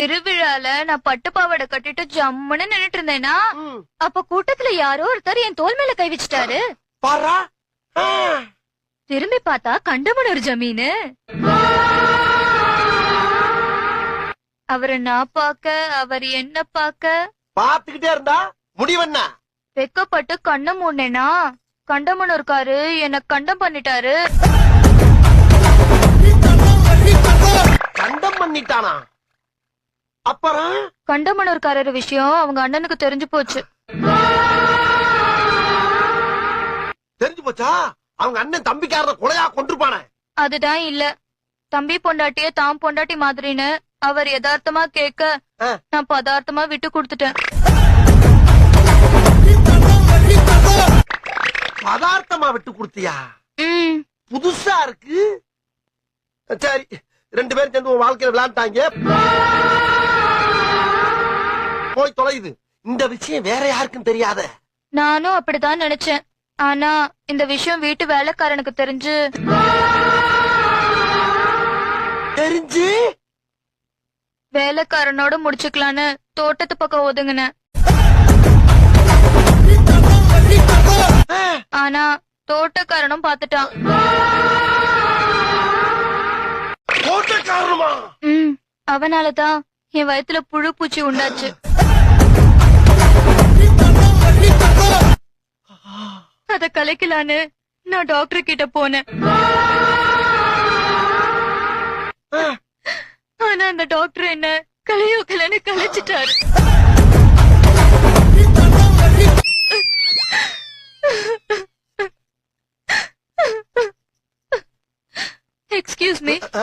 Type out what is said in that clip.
திருவிழால நான் பட்டு பாவாடை கட்டிட்டு ஜம்முன்னு நின்னுட்டு இருந்தேனா? அப்ப கூட்டத்துல யாரோ ஒருத்தர் என் தோல் மேல கை வச்சுட்டாரு. பாரா? திரும்பி பார்த்தா கண்டமனூர் ஜமீனு. அவரை நான் பாக்க அவர் என்ன பாக்க பாத்துக்கிட்டே இருந்தா முடிவென்ன வெக்கப்பட்டு கண்ண மூடனேனா? கண்டமனூர்காரு என்ன கண்டம் பண்ணிட்டாரு. கண்டம் பண்ணிட்டானா? அப்புறம்? கண்டமனூர்காரர் விஷயம் அவங்க அண்ணனுக்கு தெரிஞ்சு போச்சு. தெரிஞ்சு போச்சா? அவங்க அண்ணன் தம்பிக்காரத கொலையா கொண்டிருப்பானே அதுதான் இல்ல. தம்பி பொண்டாட்டிய தாம் பொண்டாட்டி மாதிரின்னு அவர் யதார்த்தமா கேட்க. நான் பதார்த்தமா விட்டு கொடுத்துட்டேன். பதார்த்தமா விட்டு கொடுத்தியா? புதுசா இருக்கு. சரி ரெண்டு பேரும் சேர்ந்து வாழ்க்கையில விளையாண்டாங்க. போய் தொலையுது இந்த விஷயம் வேற யாருக்கும் தெரியாத. நானும் அப்படிதான் நினைச்சேன். ஆனா இந்த விஷயம் வீட்டு வேலைக்காரனுக்கு தெரிஞ்சு தெரிஞ்சு? வேலைக்காரனோட முடிச்சுக்கலான்னு தோட்டத்து பக்கம் ஒதுங்கினேன். ஆனா தோட்டக்காரனும் பாத்துட்டான் போட்ட காரணமா ம் அவனாலதான் என் வயித்துல புழு பூச்சி உண்டாச்சு. அதை கலைக்கலான்னு நான் டாக்டர் கிட்ட போனேன். ஆனா அந்த டாக்டர் என்ன கலையோ கலைன்னு கலைச்சிட்டாரு. Excuse me